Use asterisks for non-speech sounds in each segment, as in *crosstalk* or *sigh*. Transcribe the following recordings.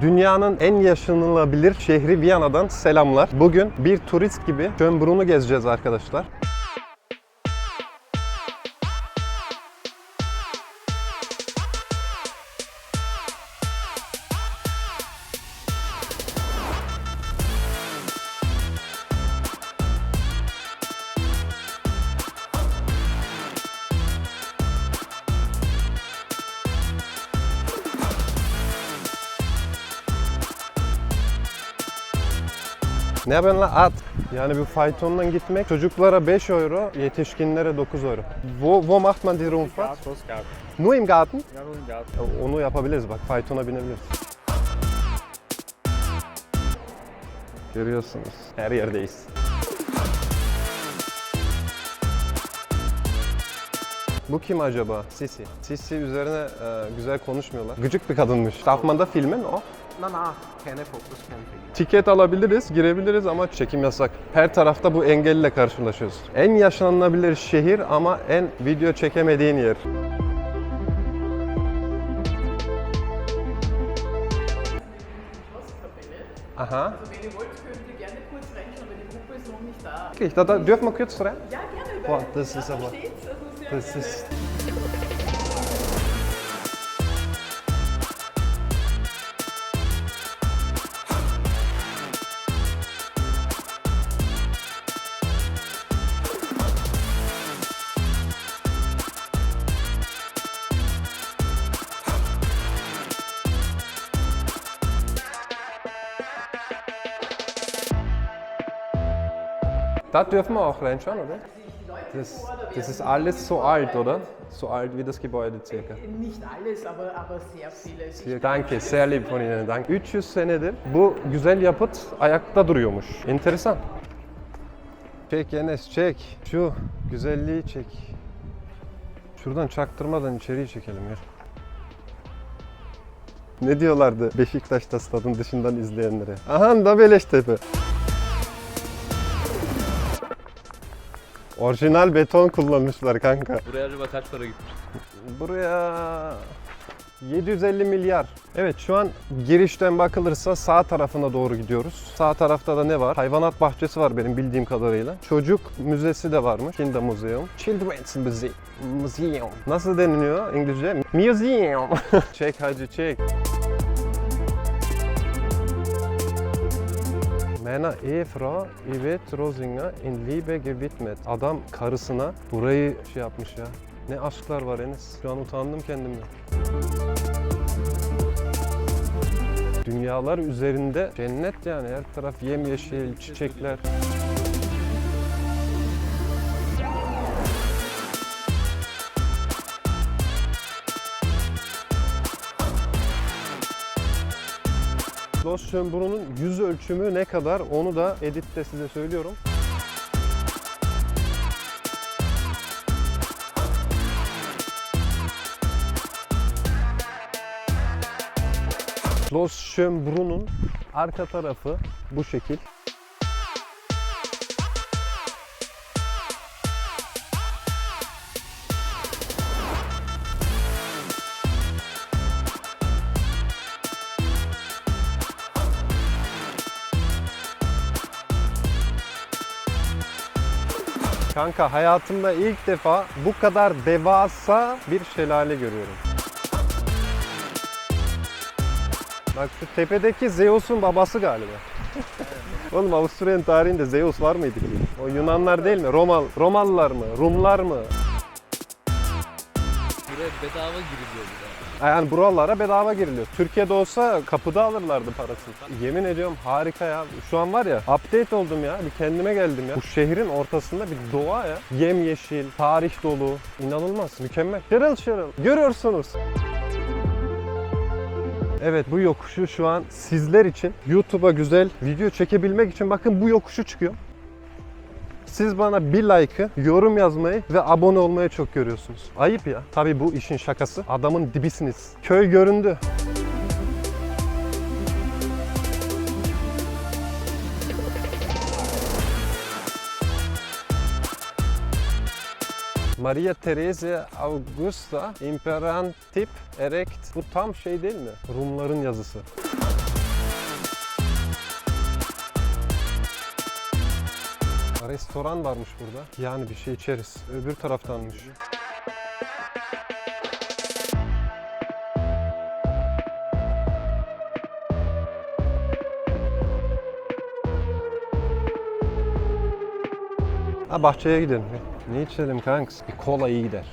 Dünyanın en yaşanılabilir şehri Viyana'dan selamlar. Bugün bir turist gibi Schönbrun'u gezeceğiz arkadaşlar. Ne yapıyorsun lan at? Yani bir faytonla gitmek çocuklara 5 euro, yetişkinlere 9 euro. Wo, wo macht man die Rundfahrt? Nur im Garten? Ja, nur im Garten. Onu yapabiliriz bak, faytona binebiliriz. Görüyorsunuz, her yerdeyiz. Bu kim acaba? Sisi. Sisi üzerine e, güzel konuşmuyorlar. Gıcık bir kadınmış. Staffman'da filmin o. Na na, keine Fotos, kein Film. Tiket alabiliriz, girebiliriz ama çekim yasak. Her tarafta bu engelle karşılaşıyoruz. En yaşanılabilir şehir ama en video çekemediğin yer. Aha. Also wenn ihr wollt, könnt ihr gerne kurz reinschauen, weil die Gruppe ist noch nicht da. Okay, da, da dürfen wir kurz rein? Ja, gerne. Boah, das ist aber- steht's, also Das ist... Da dürfen wir auch reinschauen, oder? Das, das ist alles so alt, oder? So alt wie das Gebäude circa. Nicht alles, aber, aber sehr vieles. Danke, sehr lieb von Ihnen. Danke. 300 senedir bu güzel yapıt ayakta duruyormuş. Enteresan. Çek Enes çek. Şu güzelliği çek. Şuradan çaktırmadan içeriği çekelim ya. Ne diyorlardı Beşiktaş'ta stadın dışından izleyenlere? Aha da Beleştepe. Orijinal beton kullanmışlar kanka. Buraya acaba kaç para gitmiş? Buraya 750 milyar. Evet şu an girişten bakılırsa sağ tarafına doğru gidiyoruz. Sağ tarafta da ne var? Hayvanat bahçesi var benim bildiğim kadarıyla. Çocuk müzesi de varmış. Kinder Museum. Children's Museum. Museum. Nasıl deniliyor İngilizce? Museum. *laughs* çek hacı çek. Meiner Ehefrau Yvette Rosinger in Liebe gewidmet. Adam karısına burayı şey yapmış ya. Ne aşklar var Enes. Şu an utandım kendimden. Dünyalar üzerinde cennet yani her taraf yemyeşil, çiçekler. Los Schönbrun'un yüz ölçümü ne kadar onu da editte size söylüyorum. Los Schönbrun'un arka tarafı bu şekil. Kanka hayatımda ilk defa bu kadar devasa bir şelale görüyorum. Bak şu tepedeki Zeus'un babası galiba. *laughs* Oğlum Avusturya'nın tarihinde Zeus var mıydı ki? O Yunanlar değil mi? Romal, Romalılar mı? Rumlar mı? Buraya bedava giriliyor bir daha. Yani buralara bedava giriliyor. Türkiye'de olsa kapıda alırlardı parasını. Yemin ediyorum harika ya. Şu an var ya update oldum ya. Bir kendime geldim ya. Bu şehrin ortasında bir doğa ya. Yemyeşil, tarih dolu. İnanılmaz, mükemmel. Şırıl şırıl. Görüyorsunuz. Evet bu yokuşu şu an sizler için YouTube'a güzel video çekebilmek için bakın bu yokuşu çıkıyor. Siz bana bir like'ı, yorum yazmayı ve abone olmayı çok görüyorsunuz. Ayıp ya. Tabii bu işin şakası. Adamın dibisiniz. Köy göründü. Maria Theresia Augusta Imperantip Erect. Bu tam şey değil mi? Rumların yazısı. Restoran varmış burada. Yani bir şey içeriz. Öbür taraftanmış. Ha bahçeye gidelim. Ne içelim kanks? Bir kola iyi gider.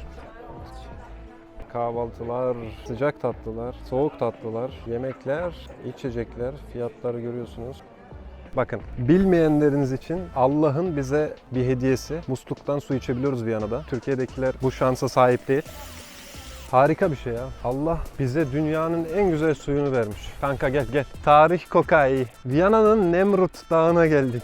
Kahvaltılar, sıcak tatlılar, soğuk tatlılar, yemekler, içecekler, fiyatları görüyorsunuz. Bakın bilmeyenleriniz için Allah'ın bize bir hediyesi. Musluktan su içebiliyoruz Viyana'da. Türkiye'dekiler bu şansa sahip değil. Harika bir şey ya. Allah bize dünyanın en güzel suyunu vermiş. Kanka gel gel. Tarih kokayı. Viyana'nın Nemrut Dağı'na geldik.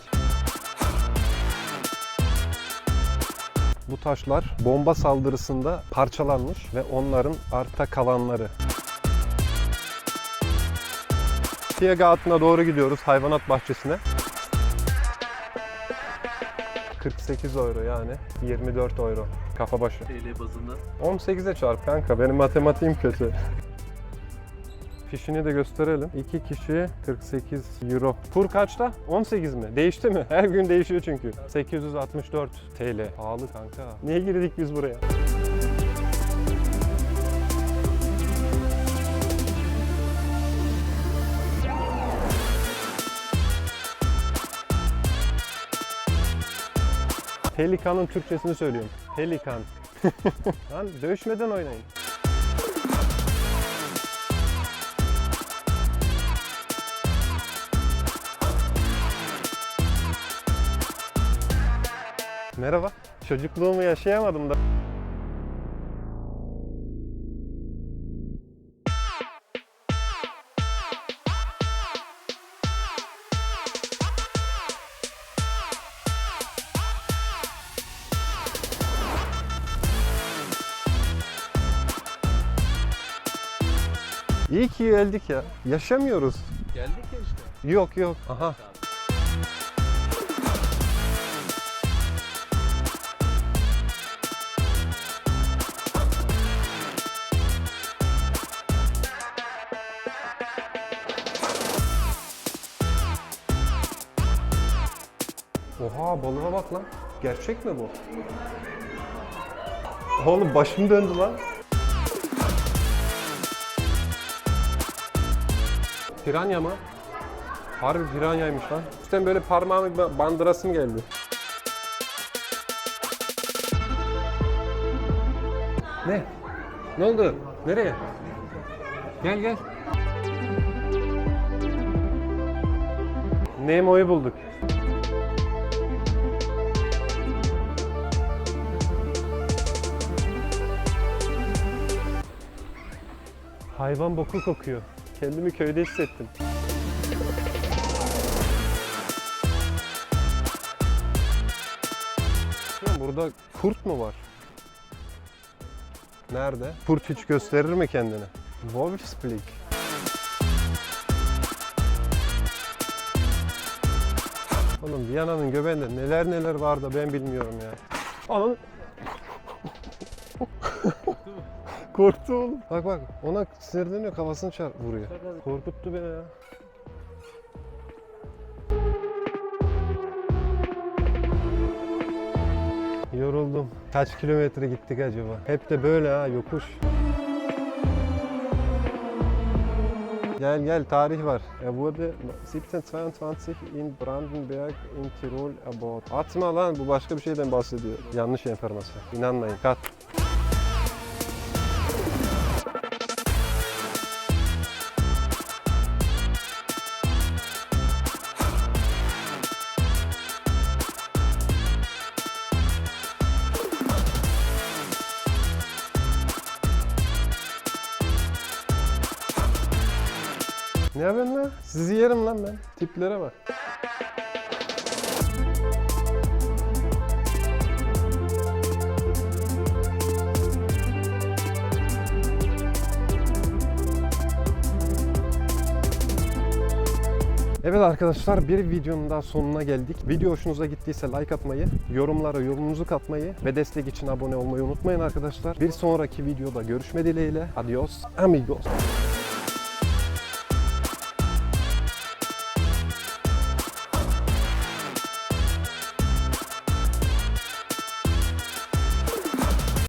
Bu taşlar bomba saldırısında parçalanmış ve onların arta kalanları. Tiergarten'a doğru gidiyoruz hayvanat bahçesine. 48 euro yani 24 euro kafa başı. TL bazında. 18'e çarp kanka benim matematiğim kötü. Fişini de gösterelim. 2 kişi 48 euro. Tur kaçta? 18 mi? Değişti mi? *laughs* Her gün değişiyor çünkü. 864 TL. Pahalı kanka. Niye girdik biz buraya? Pelikanın Türkçesini söylüyorum. Pelikan. *laughs* Lan dövüşmeden oynayın. Merhaba. Çocukluğumu yaşayamadım da. İyi ki geldik ya. Yaşamıyoruz. Geldik ya işte. Yok yok. Aha. Oha balığa bak lan. Gerçek mi bu? Oğlum başım döndü lan. Piranya mı? Harbi piranyaymış lan. Üstten böyle parmağımı ba- bandırasım geldi. Ne? Ne oldu? Nereye? Gel gel. Nemo'yu bulduk. Hayvan boku kokuyor. Kendimi köyde hissettim. Burada kurt mu var? Nerede? Kurt hiç gösterir mi kendini? Wolfsblick. Oğlum Viyana'nın göbeğinde neler neler var da ben bilmiyorum ya. Anam. Korktu oğlum. Bak bak ona sinirleniyor kafasını çar vuruyor. Korkuttu beni ya. Yoruldum. Kaç kilometre gittik acaba? Hep de böyle ha yokuş. Gel gel tarih var. Er wurde 1722 in Brandenburg in Tirol erbaut. Atma lan bu başka bir şeyden bahsediyor. Yanlış enformasyon. İnanmayın. Kat. Ne yapıyorsun lan? Sizi yerim lan ben. Tiplere bak. Evet arkadaşlar bir videonun daha sonuna geldik. Video hoşunuza gittiyse like atmayı, yorumlara yorumunuzu katmayı ve destek için abone olmayı unutmayın arkadaşlar. Bir sonraki videoda görüşme dileğiyle. Adios amigos.